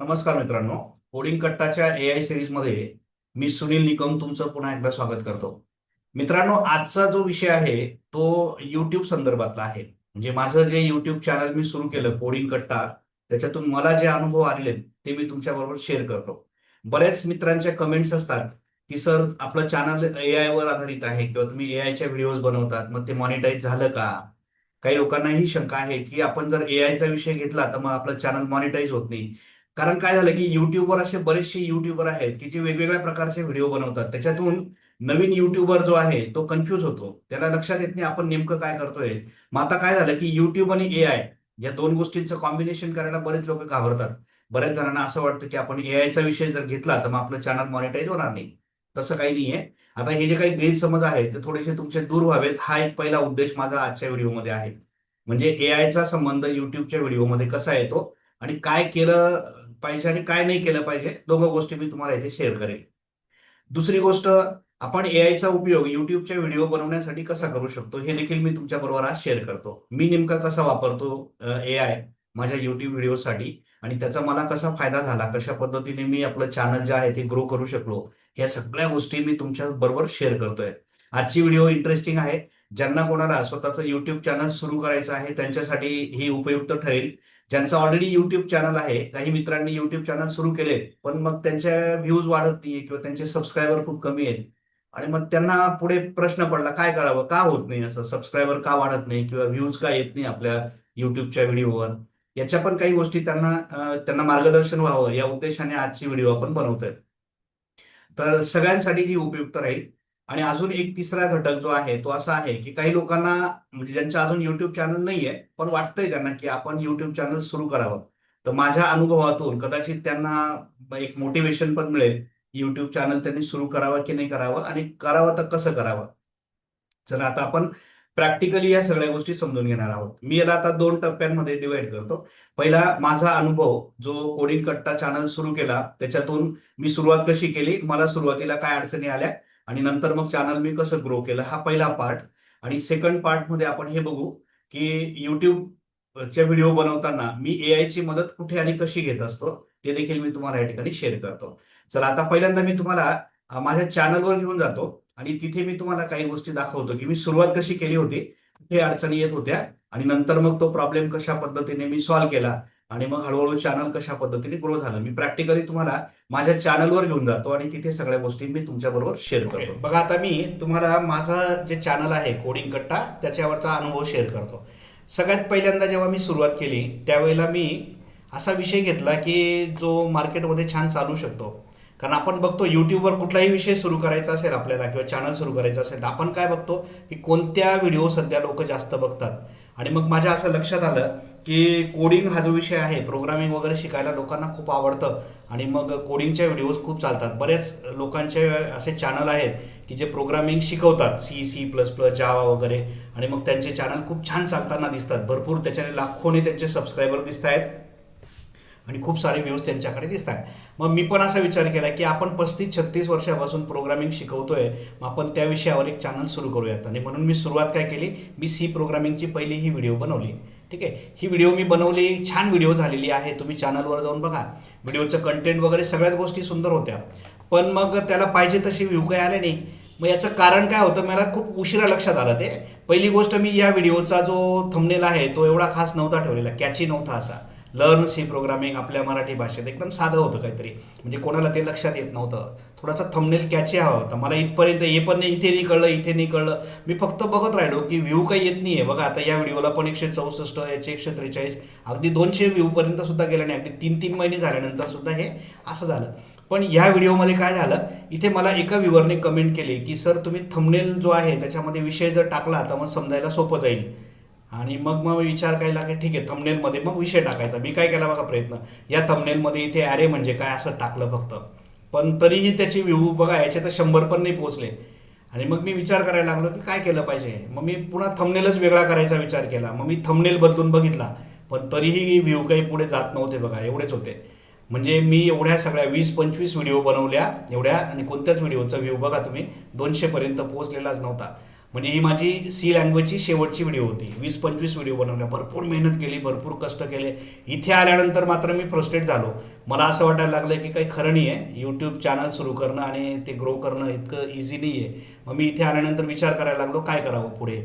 नमस्कार मित्रांनो. Coding कट्टाच्या A I सिरीजमध्ये मी सुनील निकम तुमचं पुन्हा एकदा स्वागत करतो. मित्रांनो आजचा जो विषय आहे तो युट्यूब संदर्भातला आहे. म्हणजे माझं जे युट्यूब चॅनल मी सुरू केलं कोडिंग कट्टा त्याच्यातून मला जे अनुभव आलेले आहेत, ते मी तुमच्याबरोबर शेअर करतो. बऱ्याच मित्रांच्या कमेंट्स असतात की सर आपलं चॅनल ए आय वर आधारित आहे किंवा तुम्ही ए आयच्या व्हिडिओज बनवतात मग ते मॉनिटाईज झालं का? काही लोकांना ही शंका आहे की आपण जर ए आयचा विषय घेतला तर मग आपलं चॅनल मॉनिटाईज होत नाही. कारण काय झालं की युट्यूबवर असे बरेचसे युट्यूबर आहेत की जे वेगवेगळ्या प्रकारचे व्हिडिओ बनवतात. त्याच्यातून नवीन युट्यूबर जो आहे तो कन्फ्यूज होतो. त्याला लक्षात येत नाही आपण नेमकं काय करतोय. मग आता काय झालं की युट्यूब आणि ए आय या दोन गोष्टींचं कॉम्बिनेशन करायला बरेच लोक घाबरतात. बऱ्याच जणांना असं वाटतं की आपण ए आयचा विषय जर घेतला तर मग आपलं चॅनल मॉनिटाईज होणार नाही. तसं काही नाहीये. आता हे जे काही गैरसमज आहेत ते थोडेसे तुमचे दूर व्हावेत. हा एक पहिला उद्देश माझा आजच्या व्हिडिओमध्ये आहे. म्हणजे ए आयचा संबंध युट्यूबच्या व्हिडिओमध्ये कसा येतो आणि काय केलं पाहिजे आणि काय नाही केलं पाहिजे दोघं गोष्टी मी तुम्हाला इथे शेअर करेल दुसरी गोष्ट आपण एआयचा उपयोग युट्यूबच्या व्हिडिओ बनवण्यासाठी कसा करू शकतो हे देखील मी तुमच्या बरोबर आज शेअर करतो. मी नेमका कसा वापरतो ए आय माझ्या युट्यूब व्हिडिओसाठी आणि त्याचा मला कसा फायदा झाला कशा पद्धतीने मी आपलं चॅनल जे आहे ते ग्रो करू शकलो या सगळ्या गोष्टी मी तुमच्या बरोबर शेअर करतोय. आजची व्हिडिओ इंटरेस्टिंग आहे. ज्यांना कोणाला स्वतःचं युट्यूब चॅनल सुरू करायचं आहे त्यांच्यासाठी ही उपयुक्त ठरेल. ज्यांचं ऑलरेडी युट्यूब चॅनल आहे काही मित्रांनी युट्यूब चॅनल सुरू केले पण मग त्यांच्या व्ह्यूज वाढत नाही किंवा त्यांचे सबस्क्रायबर खूप कमी आहेत. आणि मग त्यांना पुढे प्रश्न पडला काय करावं का होत नाही असं? सबस्क्रायबर का वाढत नाही किंवा व्ह्यूज का येत नाही आपल्या युट्यूबच्या व्हिडिओवर याच्या पण काही गोष्टी त्यांना त्यांना मार्गदर्शन व्हावं या उद्देशाने आजची व्हिडिओ आपण बनवतोय. तर सगळ्यांसाठी जी उपयुक्त राहील आणि अजून एक तिसरा घटक जो आहे तो असा आहे की काही लोकांना म्हणजे ज्यांचं अजून युट्यूब चॅनल नाहीये पण वाटतंय त्यांना की आपण युट्यूब चॅनल सुरू करावं. तर माझ्या अनुभवातून कदाचित त्यांना एक मोटिवेशन पण मिळेल युट्यूब चॅनल त्यांनी सुरू करावं की नाही करावं आणि करावं तर कसं करावं? चला आता आपण प्रॅक्टिकली या सगळ्या गोष्टी समजून घेणार आहोत. मी याला आता दोन टप्प्यांमध्ये डिवाइड करतो. पहिला माझा अनुभव जो कोडिंग कट्टा चॅनल सुरू केला त्याच्यातून मी सुरुवात कशी केली मला सुरुवातीला काय अडचणी आल्या आणि नंतर मग चॅनल मी कसं ग्रो केलं हा पहिला पार्ट आणि सेकंड पार्टमध्ये आपण हे बघू की युट्यूबच्या व्हिडिओ बनवताना मी ए आय ची मदत कुठे आणि कशी घेत असतो ते देखील मी तुम्हाला या ठिकाणी शेअर करतो. चला आता पहिल्यांदा मी तुम्हाला माझ्या चॅनलवर घेऊन जातो आणि तिथे मी तुम्हाला काही गोष्टी दाखवतो की मी सुरुवात कशी केली होती कुठे अडचणी येत होत्या आणि नंतर मग तो प्रॉब्लेम कशा पद्धतीने मी सॉल्व्ह केला आणि मग हळूहळू चॅनल कशा पद्धतीने ग्रो झालं. मी प्रॅक्टिकली तुम्हाला माझ्या चॅनलवर घेऊन जातो आणि तिथे सगळ्या गोष्टी मी तुमच्या बरोबर शेअर करतो. बघा आता मी तुम्हाला माझं जे चॅनल आहे कोडिंग कट्टा त्याच्यावरचा अनुभव शेअर करतो. सगळ्यात पहिल्यांदा जेव्हा मी सुरुवात केली त्यावेळेला मी असा विषय घेतला की जो मार्केटमध्ये छान चालू शकतो. कारण आपण बघतो युट्यूबवर कुठलाही विषय सुरू करायचा असेल आपल्याला किंवा चॅनल सुरू करायचं असेल तर आपण काय बघतो की कोणत्या व्हिडिओ सध्या लोक जास्त बघतात. आणि मग माझ्या असं लक्षात आलं की कोडिंग हा जो विषय आहे प्रोग्रामिंग वगैरे शिकायला लोकांना खूप आवडतं. आणि मग कोडिंगच्या व्हिडिओज खूप चालतात. बरेच लोकांचे असे चॅनल आहेत की जे प्रोग्रामिंग शिकवतात. C C plus plus Java वगैरे. आणि मग त्यांचे चॅनल खूप छान चालताना दिसतात. भरपूर त्याच्याने लाखोने त्यांचे सबस्क्रायबर दिसत आहेत. आणि खूप सारे व्ह्यूज त्यांच्याकडे दिसत आहेत. मग मी पण असा विचार केला की आपण पस्तीस छत्तीस वर्षापासून प्रोग्रामिंग शिकवतोय. मग आपण त्या विषयावर एक चॅनल सुरू करूयात. आणि म्हणून मी सुरुवात काय केली? मी सी प्रोग्रामिंगची पहिली ही व्हिडिओ बनवली. ठीक आहे? ही व्हिडिओ मी बनवली छान व्हिडिओ झालेली आहे. तुम्ही चॅनलवर जाऊन बघा. व्हिडिओचं कंटेंट वगैरे सगळ्याच गोष्टी सुंदर होत्या. पण मग त्याला पाहिजे तशी व्ह्यू काही आले नाही. मग याचं कारण काय होतं मला खूप उशिरा लक्षात आलं ते. पहिली गोष्ट मी या व्हिडिओचा जो थंबनेल आहे तो एवढा खास नव्हता ठेवलेला. कॅची नव्हता असा. लर्न सी प्रोग्रामिंग आपल्या मराठी भाषेत एकदम साधं होतं काहीतरी. म्हणजे कोणाला ते लक्षात येत नव्हतं. थोडासा थंबनेल कॅची हवा होता. मला इथपर्यंत हे पण नाही इथे नाही कळलं इथे नाही कळलं. मी फक्त बघत राहिलो की व्ह्यू काही येत नाही आहे बघा आता या व्हिडिओला पण एकशे चौसष्ट याचे एकशे त्रेचाळीस अगदी दोनशे व्ह्यूपर्यंत सुद्धा गेलं नाही. अगदी तीन तीन महिने झाल्यानंतर सुद्धा हे असं झालं. पण ह्या व्हिडिओमध्ये काय झालं इथे मला एका व्ह्युअरने कमेंट केली की सर तुम्ही थंबनेल जो आहे त्याच्यामध्ये विषय जर टाकला तर मग समजायला सोपं जाईल. आणि मग मग विचार काय लागेल ठीक आहे थंबनेलमध्ये मग विषय टाकायचा. मी काय केला बघा प्रयत्न. या थंबनेलमध्ये इथे अरे म्हणजे काय असं टाकलं फक्त. पण तरीही त्याची व्ह्यू बघा याचे तर शंभर पण नाही पोहोचले. आणि मग मी विचार करायला लागलो की काय केलं पाहिजे? मग मी पुन्हा थमनेलच वेगळा करायचा विचार केला. मग मी थमनेल बदलून बघितला पण तरीही व्ह्यू काही पुढे जात नव्हते बघा एवढेच होते. म्हणजे मी एवढ्या सगळ्या वीस पंचवीस व्हिडिओ बनवल्या एवढ्या आणि कोणत्याच व्हिडिओचा व्ह्यू बघा तुम्ही दोनशेपर्यंत पोहोचलेलाच नव्हता. म्हणजे ही माझी सी लँग्वेजची शेवटची व्हिडिओ होती. वीस पंचवीस व्हिडिओ बनवल्या. भरपूर मेहनत केली भरपूर कष्ट केले. इथे आल्यानंतर मात्र मी फ्रस्ट्रेट झालो. मला असं वाटायला लागलं की काही खरं नाही आहे यूट्यूब चॅनल सुरू करणं आणि ते ग्रो करणं इतकं इझी नाही आहे मग मी इथे आल्यानंतर विचार करायला लागलो काय करावं पुढे?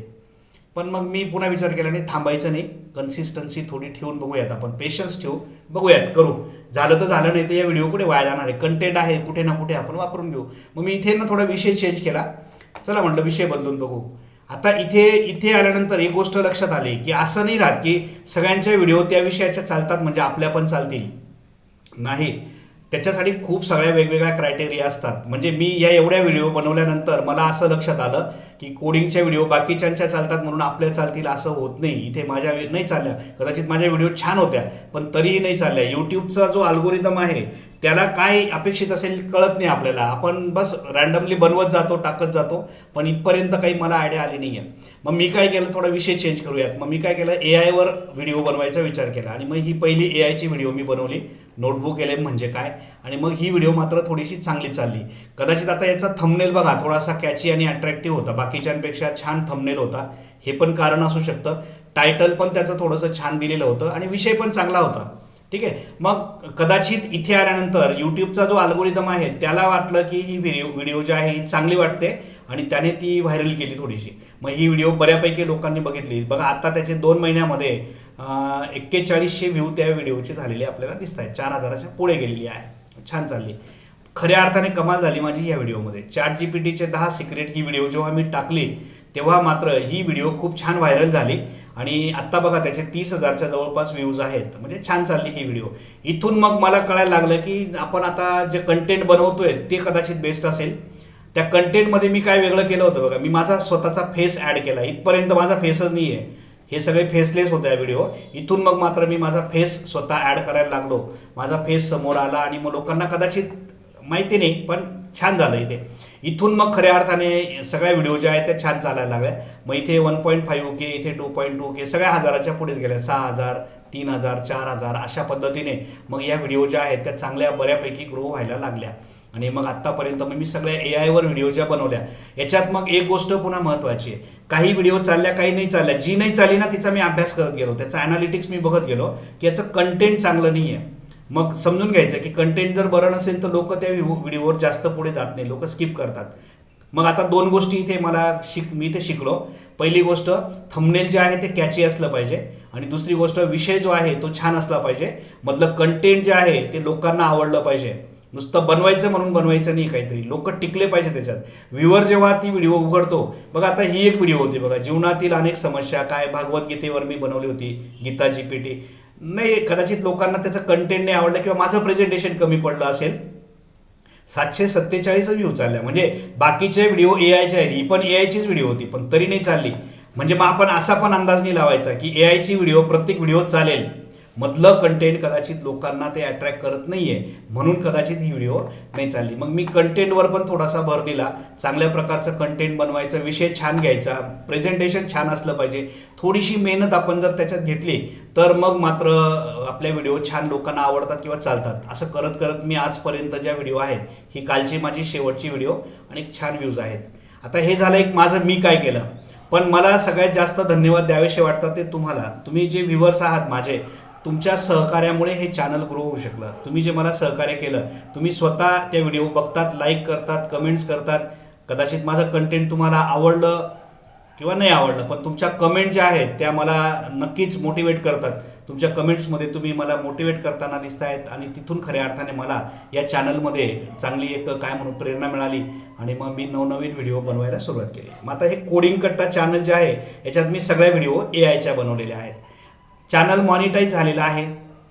पण मग मी पुन्हा विचार केला नाही थांबायचं नाही. कन्सिस्टन्सी थोडी ठेवून बघूयात आपण. पेशन्स ठेवू बघूयात. करू. झालं तर झालं नाही तर या व्हिडिओ कुठे वाया जाणार आहे? कंटेंट आहे कुठे ना कुठे आपण वापरून घेऊ. मग मी इथे ना थोडा विषय चेंज केला. चला म्हटलं विषय बदलून बघू. आता इथे इथे आल्यानंतर एक गोष्ट लक्षात आली की असं नाही राहत की सगळ्यांच्या व्हिडिओ त्या विषयाच्या चालतात म्हणजे आपल्या पण चालतील. नाही. त्याच्यासाठी खूप सगळ्या वेगवेगळ्या क्रायटेरिया असतात. म्हणजे मी या एवढ्या व्हिडिओ बनवल्यानंतर मला असं लक्षात आलं की कोडिंगच्या व्हिडिओ बाकीच्यांच्या चालतात म्हणून आपल्या चालतील असं होत नाही. इथे माझ्या नाही चालल्या. कदाचित माझ्या व्हिडिओ छान होत्या पण तरीही नाही चालल्या. यूट्यूबचा जो अल्गोरिदम आहे त्याला काय अपेक्षित असेल कळत नाही आपल्याला. आपण बस रॅन्डमली बनवत जातो टाकत जातो पण इथपर्यंत काही मला आयडिया आली नाही आहे मग मी काय केलं थोडा विषय चेंज करूयात. मग मी काय केलं ए आयवर व्हिडिओ बनवायचा विचार केला. आणि मग ही पहिली ए आयची व्हिडिओ मी बनवली. नोटबुक एल एम म्हणजे काय? आणि मग ही व्हिडिओ मात्र थोडीशी चांगली चालली. कदाचित आता याचा थंबनेल बघा थोडासा कॅची आणि अट्रॅक्टिव्ह होता. बाकीच्यांपेक्षा छान थंबनेल होता. हे पण कारण असू शकतं. टायटल पण त्याचं थोडंसं छान दिलेलं होतं. आणि विषय पण चांगला होता. ठीक आहे? मग कदाचित इथे आल्यानंतर यूट्यूबचा जो अल्गोरिदम आहे त्याला वाटलं की ही व्हिडिओ व्हिडिओ जी आहे ही चांगली वाटते आणि त्याने ती व्हायरल केली थोडीशी. मग ही व्हिडिओ बऱ्यापैकी लोकांनी बघितली. बघा आता त्याचे दोन महिन्यामध्ये एक्केचाळीसशे व्ह्यू त्या व्हिडिओचे झालेले आपल्याला दिसत आहेत चार हजाराच्या पुढे गेलेली आहे. छान चालली. खऱ्या अर्थाने कमाल झाली माझी या व्हिडिओमध्ये चॅट जी पी टीचे दहा सिक्रेट ही व्हिडिओ जेव्हा मी टाकली तेव्हा मात्र ही व्हिडिओ खूप छान व्हायरल झाली. आणि आत्ता बघा त्याचे तीस हजारच्या जवळपास व्ह्यूज आहेत. म्हणजे छान चालली ही व्हिडिओ इथून मग मला कळायला लागलं की आपण आता जे कंटेंट बनवतोय ते कदाचित बेस्ट असेल. त्या कंटेंटमध्ये मी काय वेगळं केलं होतं बघा. मी माझा स्वतःचा फेस ॲड केला. इथपर्यंत माझा फेसच नाही आहे हे सगळे फेसलेस होते या व्हिडिओ इथून मग मात्र मी माझा फेस स्वतः ॲड करायला लागलो. माझा फेस समोर आला आणि मग लोकांना कदाचित माहिती नाही पण छान झालं इथे. इथून मग खऱ्या अर्थाने सगळ्या व्हिडिओ ज्या आहेत त्या छान चालायला लागल्या. मग इथे वन पॉईंट फाईव्ह के इथे टू पॉईंट टू के सगळ्या हजाराच्या पुढेच गेल्या. सहा हजार तीन हजार चार हजार अशा पद्धतीने मग या व्हिडिओ ज्या आहेत त्या चांगल्या बऱ्यापैकी ग्रो व्हायला लागल्या. आणि मग आत्तापर्यंत मग मी सगळ्या ए आयवर व्हिडिओ ज्या बनवल्या याच्यात मग एक गोष्ट पुन्हा महत्त्वाची आहे. काही व्हिडिओ चालल्या काही नाही चालल्या. जी नाही चालली ना तिचा मी अभ्यास करत गेलो. त्याचा ॲनालिटिक्स मी बघत गेलो. की याचं कंटेंट चांगलं नाही आहे मग समजून घ्यायचं की कंटेंट जर बरं नसेल तर लोक त्या व्हिडिओवर जास्त पुढे जात नाही. लोक स्किप करतात. मग आता दोन गोष्टी इथे मला शिक मी इथे शिकलो. पहिली गोष्ट थंबनेल जे आहे ते कॅची असलं पाहिजे. आणि दुसरी गोष्ट विषय जो आहे तो छान असला पाहिजे. मधलं कंटेंट जे आहे ते लोकांना आवडलं पाहिजे. नुसतं बनवायचं म्हणून बनवायचं नाही काहीतरी. लोक टिकले पाहिजे त्याच्यात. व्ह्युअर जेव्हा ती व्हिडिओ उघडतो बघा आता ही एक व्हिडिओ होती बघा. जीवनातील अनेक समस्या काय भागवद्गीतेवर मी बनवली होती गीता जी पी टी नाही कदाचित लोकांना त्याचं कंटेंट नाही आवडलं किंवा माझं प्रेझेंटेशन कमी पडलं असेल. सातशे सत्तेचाळीस व्ह्यू चालल्या म्हणजे बाकीचे व्हिडिओ ए आयचे आहेत. ही पण ए आयचीच व्हिडिओ होती पण तरी नाही चालली. म्हणजे मग आपण असा पण अंदाज नाही लावायचा की ए आयची व्हिडिओ प्रत्येक व्हिडिओ चालेल. मधलं कंटेंट कदाचित लोकांना ते अट्रॅक्ट करत नाही आहे म्हणून कदाचित ही व्हिडिओ नाही चालली. मग मी कंटेंटवर पण थोडासा भर दिला. चांगल्या प्रकारचं कंटेंट बनवायचा विषय छान घ्यायचा प्रेझेंटेशन छान असलं पाहिजे. थोडीशी मेहनत आपण जर त्याच्यात घेतली तर मग मात्र आपले व्हिडिओ छान लोकांना आवडतात किंवा चालतात. असं करत करत मी आजपर्यंत ज्या व्हिडिओ आहेत ही कालची माझी शेवटची व्हिडिओ आणि छान व्ह्यूज आहेत. आता हे झालं एक माझं मी काय केलं? पण मला सगळ्यात जास्त धन्यवाद द्यावेसे वाटतात ते तुम्हाला. तुम्ही जे व्ह्युअर्स आहात माझे तुमच्या सहकार्यामुळे हे चॅनल ग्रो होऊ शकलं. तुम्ही जे मला सहकार्य केलं तुम्ही स्वतः त्या व्हिडिओ बघतात लाईक करतात कमेंट्स करतात. कदाचित माझं कंटेंट तुम्हाला आवडलं किंवा नाही आवडलं पण तुमच्या कमेंट ज्या आहेत त्या मला नक्कीच मोटिवेट करतात. तुमच्या कमेंट्समध्ये तुम्ही मला मोटिवेट करताना दिसत आहेत आणि तिथून खऱ्या अर्थाने मला या चॅनलमध्ये चांगली एक काय म्हणून प्रेरणा मिळाली आणि मग मी नवनवीन व्हिडिओ बनवायला सुरुवात केली. मग आता हे कोडिंग कट्टा चॅनल जे आहे याच्यात मी सगळ्या व्हिडिओ ए आयच्या बनवलेल्या आहेत. चॅनल मॉनिटाईज झालेला आहे.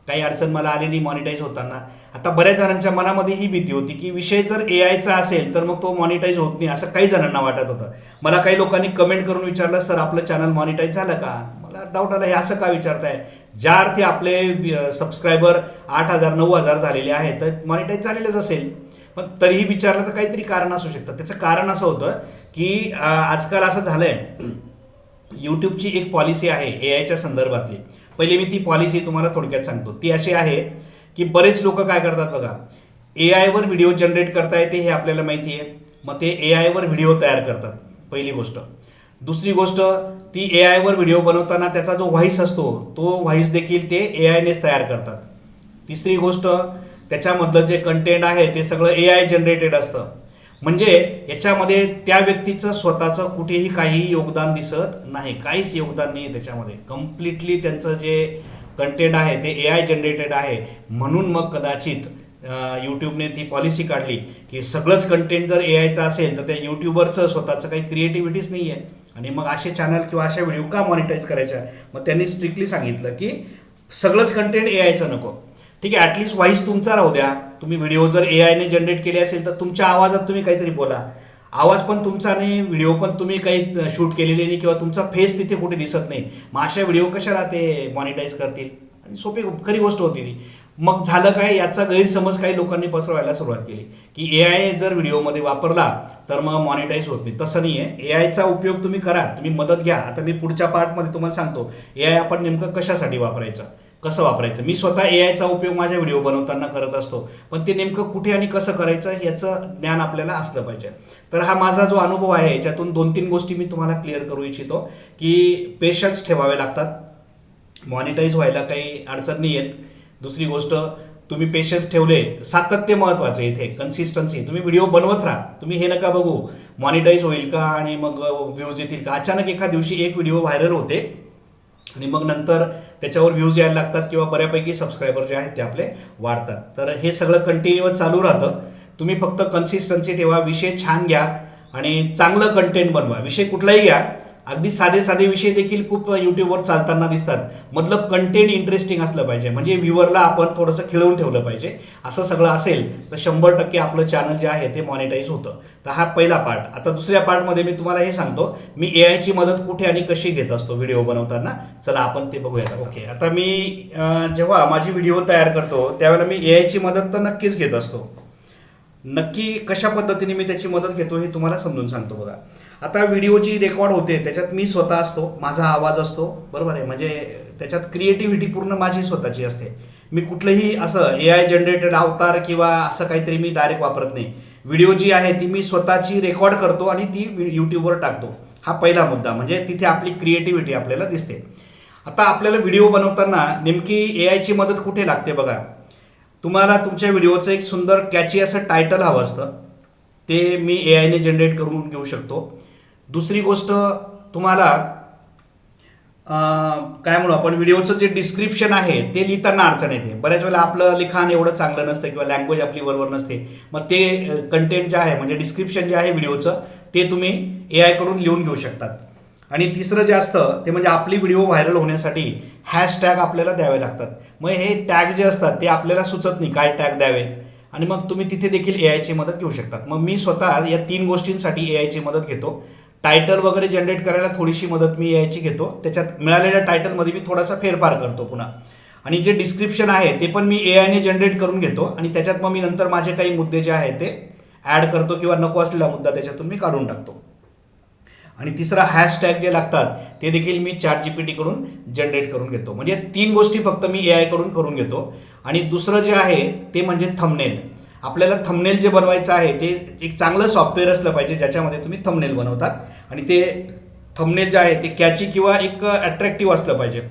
काही अडचण मला आलेली मॉनिटाईज होताना. आता बऱ्याच जणांच्या मनामध्ये ही भीती होती की विषय जर ए आयचा असेल तर मग तो मॉनिटाईज होत नाही असं काही जणांना वाटत होतं. मला काही लोकांनी कमेंट करून विचारलं सर आपलं चॅनल मॉनिटाईज झालं का? मला डाऊट आला हे असं का विचारताय? ज्या अर्थी आपले सबस्क्रायबर आठ हजार नऊ हजार झालेले आहेत तर मॉनिटाईज झालेलंच असेल. पण तरीही विचारलं तर काहीतरी कारण असू शकतं. त्याचं कारण असं होतं की आजकाल असं झालंय यूट्यूबची एक पॉलिसी आहे ए आयच्या संदर्भातली. पहिले मी ती पॉलिसी तुम्हाला थोडक्यात सांगतो. ती अशी आहे की बरेच लोक काय करतात बघा ए आयवर व्हिडिओ जनरेट करता येते हे आपल्याला माहिती आहे. मग ते ए आयवर व्हिडिओ तयार करतात पहिली गोष्ट. दुसरी गोष्ट ती ए आयवर व्हिडिओ बनवताना त्याचा जो व्हॉईस असतो तो व्हॉईस देखील ते ए आयनेच तयार करतात. तिसरी गोष्ट त्याच्यामधलं जे कंटेंट आहे ते सगळं ए आय जनरेटेड असतं. म्हणजे याच्यामध्ये त्या व्यक्तीचं स्वतःचं कुठेही काही योगदान दिसत नाही काहीच योगदान नाही त्याच्यामध्ये. कम्प्लिटली त्यांचं जे कंटेंट आहे ते ए आय जनरेटेड आहे. म्हणून मग कदाचित यूट्यूबने ती पॉलिसी काढली की सगळंच कंटेंट जर ए आयचं असेल तर त्या यूट्यूबरचं स्वतःचं काही क्रिएटिव्हिटीच नाही आहे. आणि मग असे चॅनल किंवा अशा व्हिडिओ का मॉनिटाईज करायच्या? मग त्यांनी स्ट्रिक्टली सांगितलं की सगळंच कंटेंट ए आयचं नको. ठीक आहे ॲटलिस्ट व्हॉइस तुमचा राहू द्या. तुम्ही व्हिडिओ जर ए आयने जनरेट केले असेल तर तुमच्या आवाजात तुम्ही काहीतरी बोला. आवाज पण तुमचा नाही व्हिडिओ पण तुम्ही काही शूट केलेले नाही किंवा तुमचा फेस तिथे कुठे दिसत नाही. मग अशा व्हिडिओ कशाला ते मॉनिटाईज करतील? आणि सोपी खरी गोष्ट होती ती. मग झालं काय? याचा गैरसमज काही लोकांनी पसरवायला सुरुवात केली. की ए आय जर व्हिडिओमध्ये वापरला तर मग मॉनिटाईज होत नाही. तसं नाही आहे ए आयचा उपयोग तुम्ही करा. तुम्ही मदत घ्या. आता मी पुढच्या पार्टमध्ये तुम्हाला सांगतो. ए आय आपण नेमकं कशासाठी वापरायचं? कसं वापरायचं? मी स्वतः ए आयचा उपयोग माझ्या व्हिडिओ बनवताना करत असतो. पण ते नेमकं कुठे आणि कसं करायचं? याचं ज्ञान आपल्याला असलं पाहिजे. तर हा माझा जो अनुभव आहे याच्यातून दोन तीन गोष्टी मी तुम्हाला क्लिअर करू इच्छितो की पेशन्स ठेवावे लागतात. मॉनिटाईज व्हायला काही अडचण नाही येत. दुसरी गोष्ट तुम्ही पेशन्स ठेवले सातत्य महत्वाचं आहे इथे कन्सिस्टन्सी तुम्ही व्हिडिओ बनवत राहा. तुम्ही हे नका बघू. मॉनिटाईज होईल का आणि मग व्ह्यूज येतील का? अचानक एका दिवशी एक व्हिडिओ व्हायरल होते. आणि मग नंतर त्याच्यावर व्ह्यूज यायला लागतात किंवा बऱ्यापैकी सबस्क्रायबर जे आहेत ते आपले वाढतात. तर हे सगळं कंटिन्युअस चालू राहतं. तुम्ही फक्त कन्सिस्टन्सी ठेवा विषय छान घ्या आणि चांगलं कंटेंट बनवा. विषय कुठलाही घ्या. अगदी साधे साधे विषय देखील खूप यूट्यूबवर चालताना दिसतात. मधलं कंटेंट इंटरेस्टिंग असलं पाहिजे. म्हणजे व्ह्युअरला आपण थोडंसं खिळवून ठेवलं पाहिजे. असं सगळं असेल तर शंभर टक्के आपलं चॅनल जे आहे ते मॉनिटाईज होतं. तर हा पहिला पार्ट आता दुसऱ्या पार्टमध्ये मी तुम्हाला हे सांगतो. मी ए आयची मदत कुठे आणि कशी घेत असतो व्हिडिओ बनवताना? चला आपण ते बघूयात. ओके आता मी जेव्हा माझी व्हिडिओ तयार करतो त्यावेळेला मी ए आयची मदत तर नक्कीच घेत असतो. नक्की कशा पद्धतीने मी त्याची मदत घेतो हे तुम्हाला समजून सांगतो बघा. आता व्हिडिओ जी रेकॉर्ड होते त्याच्यात मी स्वतः असतो माझा आवाज असतो बरोबर आहे? म्हणजे त्याच्यात क्रिएटिव्हिटी पूर्ण माझी स्वतःची असते. मी कुठलंही असं ए आय जनरेटेड अवतार किंवा असं काहीतरी मी डायरेक्ट वापरत नाही. व्हिडिओ जी आहे ती मी स्वतःची रेकॉर्ड करतो आणि ती यूट्यूबवर टाकतो. हा पहिला मुद्दा म्हणजे तिथे आपली क्रिएटिव्हिटी आपल्याला दिसते. आता आपल्याला व्हिडिओ बनवताना नेमकी ए आयची मदत कुठे लागते बघा? तुम्हाला तुमच्या व्हिडिओचं एक सुंदर कॅची असं टायटल हवं असतं. ते मी ए आयने जनरेट करून घेऊ शकतो. दुसरी गोष्ट तुम्हाला काय म्हणू आपण व्हिडिओचं जे डिस्क्रिप्शन आहे ते लिहिताना अडचण येते. बऱ्याच वेळेला आपलं लिखाण एवढं चांगलं नसतं किंवा लँग्वेज आपली बरोबर नसते. मग ते कंटेंट जे आहे म्हणजे डिस्क्रिप्शन जे आहे व्हिडिओचं ते तुम्ही ए आयकडून लिहून घेऊ शकतात. आणि तिसरं जे असतं ते म्हणजे आपली व्हिडिओ व्हायरल होण्यासाठी हॅशटॅग आपल्याला द्यावे लागतात. मग हे टॅग जे असतात ते आपल्याला सुचत नाही काय टॅग द्यावेत. आणि मग तुम्ही तिथे देखील ए आयची मदत घेऊ शकतात. मग मी स्वतः या तीन गोष्टींसाठी ए आयची मदत घेतो. टायटल वगैरे जनरेट करायला थोडीशी मदत मी ए आयची घेतो. त्याच्यात मिळालेल्या टायटलमध्ये मी थोडासा फेरफार करतो पुन्हा. आणि जे डिस्क्रिप्शन आहे ते पण मी ए आयने जनरेट करून घेतो. आणि त्याच्यात मग मी नंतर माझे काही मुद्दे जे आहेत ते ॲड करतो किंवा नको असलेला मुद्दा त्याच्यातून मी काढून टाकतो. आणि तिसरा हॅशटॅग जे लागतात ते देखील मी चॅट जी पी टीकडून जनरेट करून घेतो. म्हणजे तीन गोष्टी फक्त मी ए आयकडून करून घेतो. आणि दुसरं जे आहे ते म्हणजे थंबनेल आपल्याला थंबनेल जे बनवायचं आहे ते एक चांगलं सॉफ्टवेअर असलं पाहिजे ज्याच्यामध्ये तुम्ही थंबनेल बनवतात. आणि ते थंबनेल जे आहे ते कॅची किंवा एक अट्रॅक्टिव्ह असलं पाहिजे.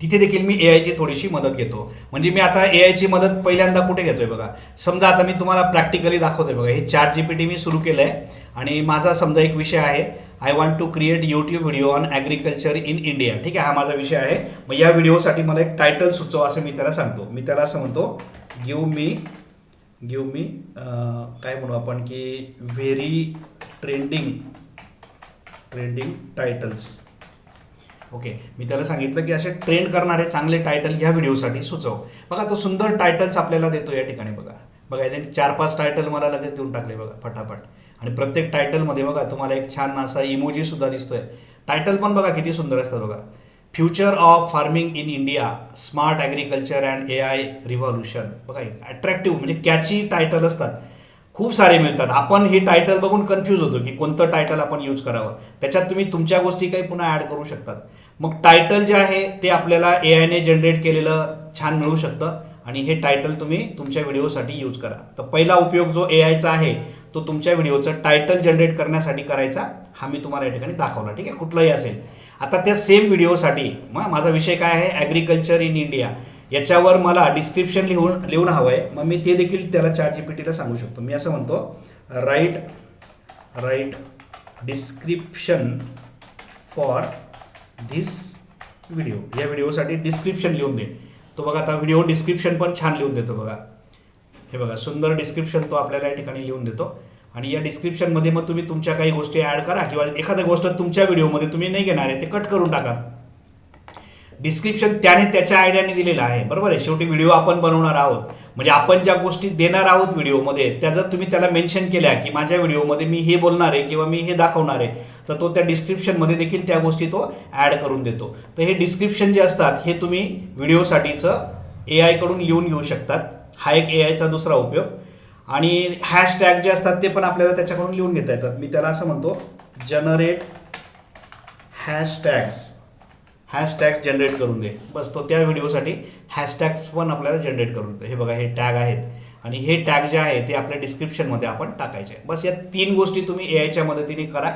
तिथे देखील मी ए आयची थोडीशी मदत घेतो. म्हणजे मी आता ए आयची मदत पहिल्यांदा कुठे घेतोय बघा. समजा आता मी तुम्हाला प्रॅक्टिकली दाखवतोय बघा. हे चार जी पी टी मी सुरू केलं आहे आणि माझा समजा एक विषय आहे I want to create YouTube video on agriculture in India ठीक आहे हा माझा विषय आहे. मग या व्हिडिओसाठी मला एक टायटल सुचव असं मी त्याला सांगतो. मी त्याला असं म्हणतो गिव मी गिव मी काय म्हणू आपण की very trending trending titles okay मी त्याला सांगितलं की असे ट्रेंड करणारे चांगले टायटल ह्या व्हिडिओसाठी सुचव. बघा तो सुंदर टायटल्स आपल्याला देतो या ठिकाणी बघा. बघा त्यांनी चार पाच टायटल मला लगेच देऊन टाकले बघा फटाफट. आणि प्रत्येक टायटलमध्ये बघा तुम्हाला एक छान असा इमोजी सुद्धा दिसतोय. टायटल पण बघा किती सुंदर असतं बघा. Future of farming in India smart agriculture and A I revolution बघा अट्रॅक्टिव्ह म्हणजे कॅची टायटल असतात. खूप सारे मिळतात. आपण हे टायटल बघून कन्फ्यूज होतो की कोणतं टायटल आपण यूज करावं. त्याच्यात तुम्ही तुमच्या गोष्टी काही पुन्हा ॲड करू शकतात. मग टायटल जे आहे ते आपल्याला ए आयने जनरेट केलेलं छान मिळू शकतं. आणि हे टायटल तुम्ही तुमच्या व्हिडिओसाठी यूज करा. तर पहिला उपयोग जो ए आयचा आहे तो तुमच्या व्हिडिओचं टायटल जनरेट करण्यासाठी करायचा हा मी तुम्हाला या ठिकाणी दाखवला ठीक आहे? कुठलाही असेल. आता त्या सेम व्हिडिओसाठी मग माझा विषय काय आहे? ॲग्रिकल्चर इन इंडिया याच्यावर मला डिस्क्रिप्शन लिहून लिहून हवं आहे मग मी ते देखील त्याला चार जी पी टीला सांगू शकतो. मी असं म्हणतो write write description for this video या व्हिडिओसाठी डिस्क्रिप्शन लिहून दे. तो बघा आता व्हिडिओ डिस्क्रिप्शन पण छान लिहून देतो बघा. हे बघा सुंदर डिस्क्रिप्शन तो आपल्याला या ठिकाणी लिहून देतो. आणि या डिस्क्रिप्शनमध्ये मग तुम्ही तुमच्या काही गोष्टी ॲड करा किंवा एखाद्या गोष्ट तुमच्या व्हिडिओमध्ये तुम्ही नाही घेणार आहे ते कट करून टाका. डिस्क्रिप्शन त्याने त्याच्या आयडियाने दिलेलं आहे बरोबर आहे? शेवटी व्हिडिओ आपण बनवणार आहोत. म्हणजे आपण ज्या गोष्टी देणार आहोत व्हिडिओमध्ये त्या जर तुम्ही त्याला मेन्शन केल्या की माझ्या व्हिडिओमध्ये मी हे बोलणार आहे किंवा मी हे दाखवणार आहे तर तो त्या डिस्क्रिप्शनमध्ये देखील त्या गोष्टी तो ॲड करून देतो. तर हे डिस्क्रिप्शन जे असतात हे तुम्ही व्हिडिओसाठीचं ए आयकडून लिहून घेऊ शकतात. हा एक ए आयचा दुसरा उपयोग. आणि हॅशटॅग जे असतात ते पण आपल्याला त्याच्याकडून लिहून घेता येतात. मी त्याला असं म्हणतो जनरेट हॅशटॅग्स हॅशटॅग्स जनरेट करून दे. बस तो त्या व्हिडिओसाठी हॅशटॅग्स पण आपल्याला जनरेट करून देतो. हे बघा हे टॅग आहेत. आणि हे टॅग जे आहे ते आपल्या डिस्क्रिप्शनमध्ये आपण टाकायचे. बस या तीन गोष्टी तुम्ही ए आयच्या मदतीने करा.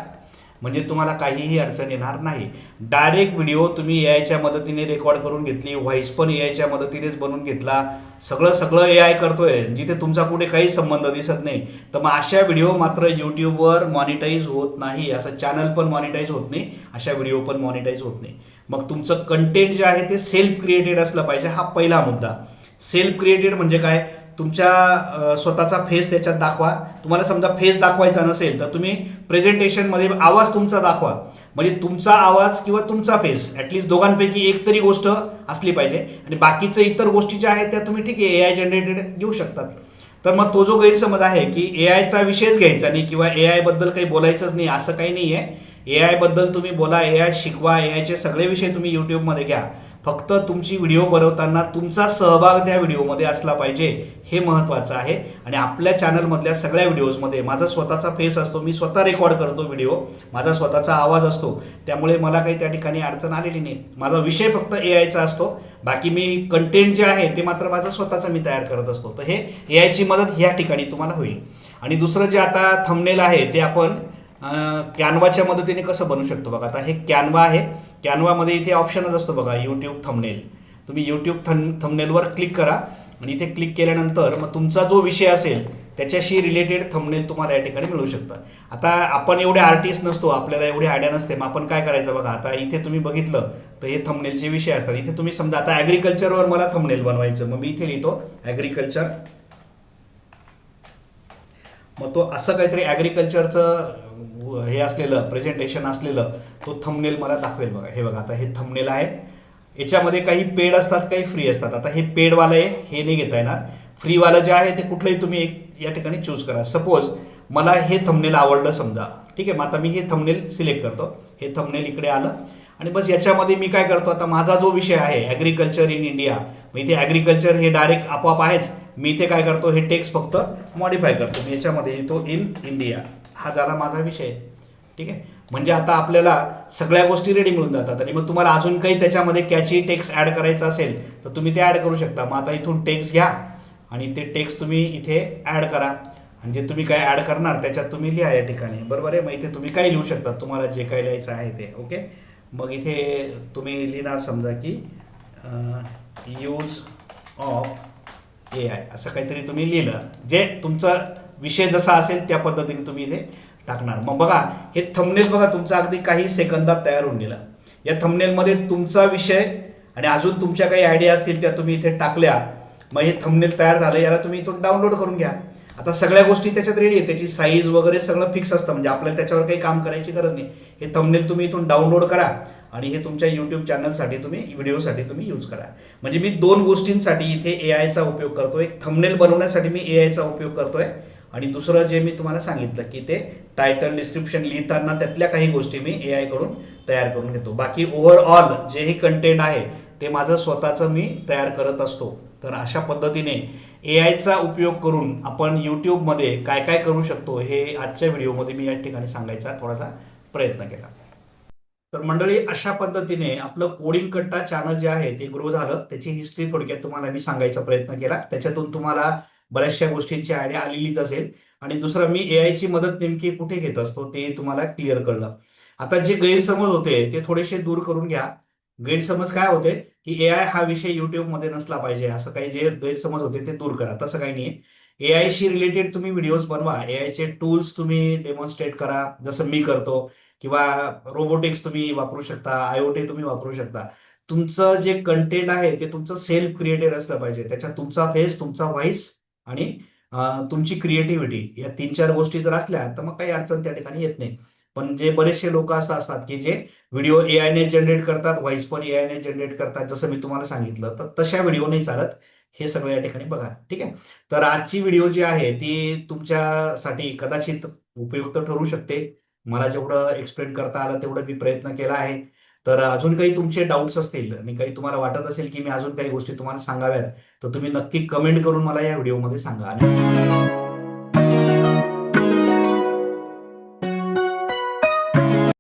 म्हणजे तुम्हाला काहीही अडचण येणार नाही. डायरेक्ट व्हिडिओ तुम्ही ए आयच्या मदतीने रेकॉर्ड करून घेतली व्हॉइस पण ए आयच्या मदतीनेच बनवून घेतला. सगळं सगळं ए आय करतोय जिथे तुमचा कुठे काही संबंध दिसत नाही. तर मग अशा व्हिडिओ मात्र यूट्यूबवर मॉनिटाईज होत नाही असं चॅनल पण मॉनिटाईज होत नाही अशा व्हिडिओ पण मॉनिटाईज होत नाही. मग तुमचं कंटेंट जे आहे ते सेल्फ क्रिएटेड असलं पाहिजे हा पहिला मुद्दा. सेल्फ क्रिएटेड म्हणजे काय? तुमच्या स्वतःचा फेस त्याच्यात दाखवा. तुम्हाला समजा फेस दाखवायचा नसेल तर तुम्ही प्रेझेंटेशनमध्ये आवाज तुमचा दाखवा. म्हणजे तुमचा आवाज किंवा तुमचा फेस ॲटलिस्ट दोघांपैकी एक तरी गोष्ट असली पाहिजे. आणि बाकीचं इतर गोष्टी ज्या आहेत त्या तुम्ही ठीक आहे ए आय जनरेटेड घेऊ शकतात. तर मग तो जो गैरसमज आहे की ए आयचा विषयच घ्यायचा नाही किंवा ए आयबद्दल काही बोलायचंच नाही असं काही नाही आहे ए आयबद्दल तुम्ही बोला ए आय शिकवा ए आयचे सगळे विषय तुम्ही यूट्यूबमध्ये घ्या. फक्त तुमची व्हिडिओ बनवताना तुमचा सहभाग त्या व्हिडिओमध्ये असला पाहिजे हे महत्त्वाचं आहे. आणि आपल्या चॅनलमधल्या सगळ्या व्हिडिओजमध्ये माझा स्वतःचा फेस असतो मी स्वतः रेकॉर्ड करतो व्हिडिओ माझा स्वतःचा आवाज असतो. त्यामुळे मला काही त्या ठिकाणी अडचण आलेली नाही. माझा विषय फक्त ए आयचा असतो. बाकी मी कंटेंट जे आहे ते मात्र माझं स्वतःचा मी तयार करत असतो. तर हे ए आयची मदत ह्या ठिकाणी तुम्हाला होईल. आणि दुसरं जे आता थंबनेल आहे ते आपण कॅनवाच्या मदतीने कसं बनवू शकतो बघा. आता हे कॅनवा आहे. कॅनवामध्ये इथे ऑप्शनच असतो बघा यूट्यूब थंबनेल तुम्ही यूट्यूब थं थंबनेलवर क्लिक करा आणि इथे क्लिक केल्यानंतर मग तुमचा जो विषय असेल त्याच्याशी रिलेटेड थंबनेल तुम्हाला या ठिकाणी मिळू शकतं. आता आपण एवढे आर्टिस्ट नसतो आपल्याला एवढे आयडिया नसते मग आपण काय करायचं बघा आता इथे तुम्ही बघितलं तर हे थंबनेलचे विषय असतात. इथे तुम्ही समजा आता ॲग्रिकल्चरवर मला थंबनेल बनवायचं मग मी इथे लिहितो ॲग्रिकल्चर मग तो असं काहीतरी ॲग्रिकल्चरचं हे असलेलं प्रेझेंटेशन असलेलं तो थंबनेल मला दाखवेल बघा. हे बघा आता हे थंबनेल आहे. याच्यामध्ये काही पेड असतात काही फ्री असतात. आता हे पेडवालं आहे हे नाही घेता येणार. फ्रीवालं जे आहे ते कुठलंही तुम्ही एक या ठिकाणी चूज करा. सपोज मला हे थंबनेल आवडलं समजा. ठीक आहे मग आता मी हे थंबनेल सिलेक्ट करतो. हे थंबनेल इकडे आलं. आणि बस याच्यामध्ये मी काय करतो आता माझा जो विषय आहे ॲग्रिकल्चर इन इंडिया मग इथे ॲग्रिकल्चर हे डायरेक्ट आपोआप आहेच. मी इथे काय करतो हे टेक्स्ट फक्त मॉडिफाय करतो. मी याच्यामध्ये येतो इन इंडिया हा झाला माझा विषय. ठीक आहे? म्हणजे आता आपल्याला सगळ्या गोष्टी रेडी मिळून जातात आणि मग तुम्हाला अजून काही त्याच्यामध्ये कॅची टेक्स ॲड करायचा असेल तर तुम्ही ते ॲड करू शकता. मग आता इथून टेक्स घ्या आणि ते टेक्स तुम्ही इथे ॲड करा. आणि जे तुम्ही काय ॲड करणार त्याच्यात तुम्ही लिहा या ठिकाणी. बरोबर आहे? मग इथे तुम्ही काय लिहू शकता तुम्हाला जे काय लिहायचं आहे ते. ओके? मग इथे तुम्ही लिहिणार समजा की यूज ऑफ ए आय असं काहीतरी तुम्ही लिहिलं. जे तुमचं विषय जसा असेल त्या पद्धतीने तुम्ही इथे टाकणार. मग बघा हे थंबनेल बघा तुमचा अगदी काही सेकंदात तयार होऊन गेला. या थंबनेलमध्ये तुमचा विषय आणि अजून तुमच्या काही आयडिया असतील त्या तुम्ही इथे टाकल्या. मग हे थंबनेल तयार झालं याला तुम्ही इथून डाउनलोड करून घ्या. आता सगळ्या गोष्टी त्याच्यात रेडी आहे त्याची साईज वगैरे सगळं फिक्स असतं. म्हणजे आपल्याला त्याच्यावर काही काम करायची गरज नाही. हे थंबनेल तुम्ही इथून डाउनलोड करा आणि हे तुमच्या यूट्यूब चॅनलसाठी तुम्ही व्हिडिओसाठी तुम्ही यूज करा. म्हणजे मी दोन गोष्टींसाठी इथे ए आयचा उपयोग करतो एक थंबनेल बनवण्यासाठी मी ए आयचा उपयोग करतो आहे आणि दुसरं जे मी तुम्हाला सांगितलं की ते टायटल डिस्क्रिप्शन लिहिताना त्यातल्या काही गोष्टी मी ए आयकडून तयार करून घेतो. बाकी ओव्हरऑल जेही कंटेंट आहे ते माझं स्वतःचं मी तयार करत असतो. तर अशा पद्धतीने ए आयचा उपयोग करून आपण यूट्यूबमध्ये काय काय करू शकतो हे आजच्या व्हिडिओमध्ये मी या ठिकाणी सांगायचा थोडासा प्रयत्न केला. तर मंडळी अशा पद्धतीने आपलं कोडिंग कट्टा चॅनल जे आहे ते ग्रो झालं. त्याची हिस्ट्री थोडक्यात तुम्हाला मी सांगायचा प्रयत्न केला. त्याच्यातून तुम्हाला बऱ्याचशा गोष्टींची आयडिया आलेलीच असेल. आणि दुसरं मी एआयची मदत नेमकी कुठे घेत असतो ते तुम्हाला क्लिअर कळलं. आता जे गैरसमज होते ते थोडेसे दूर करून घ्या. गैरसमज काय होते की ए आय हा विषय युट्यूबमध्ये नसला पाहिजे. असं काही जे गैरसमज होते ते दूर करा. तसं काही नाही ए रिलेटेड तुम्ही व्हिडिओज बनवा. ए टूल्स तुम्ही डेमॉन्स्ट्रेट करा. जसं मी करतो. किंवा रोबोटिक्स तुम्ही वापरू शकता. आयओटी तुम्ही वापरू शकता. तुमचं जे कंटेंट आहे ते तुमचं सेल्फ क्रिएटेड असलं पाहिजे. त्याच्यात तुमचा फेस तुमचा व्हॉइस आणि तुमची क्रिएटिव्हिटी या तीन चार गोष्टी जर असल्या तर मग काही अडचण त्या ठिकाणी येत नाही. पण जे बरेचसे लोक असं असतात की जे व्हिडिओ ए जनरेट करतात व्हॉइस पण ए आयने जनरेट करतात जसं मी तुम्हाला सांगितलं तर तशा व्हिडिओ नाही चालत हे सगळं या ठिकाणी बघा. ठीक आहे? तर आजची व्हिडिओ जी आहे ती तुमच्यासाठी कदाचित उपयुक्त ठरू शकते. मला जेवढं एक्सप्लेन करता आलं तेवढं मी प्रयत्न केला आहे. तर अजून काही तुमचे डाऊट्स असतील आणि काही तुम्हाला वाटत असेल की मी अजून काही गोष्टी तुम्हाला सांगाव्यात तर तुम्ही नक्की कमेंट करून मला या व्हिडिओमध्ये सांगा. आणि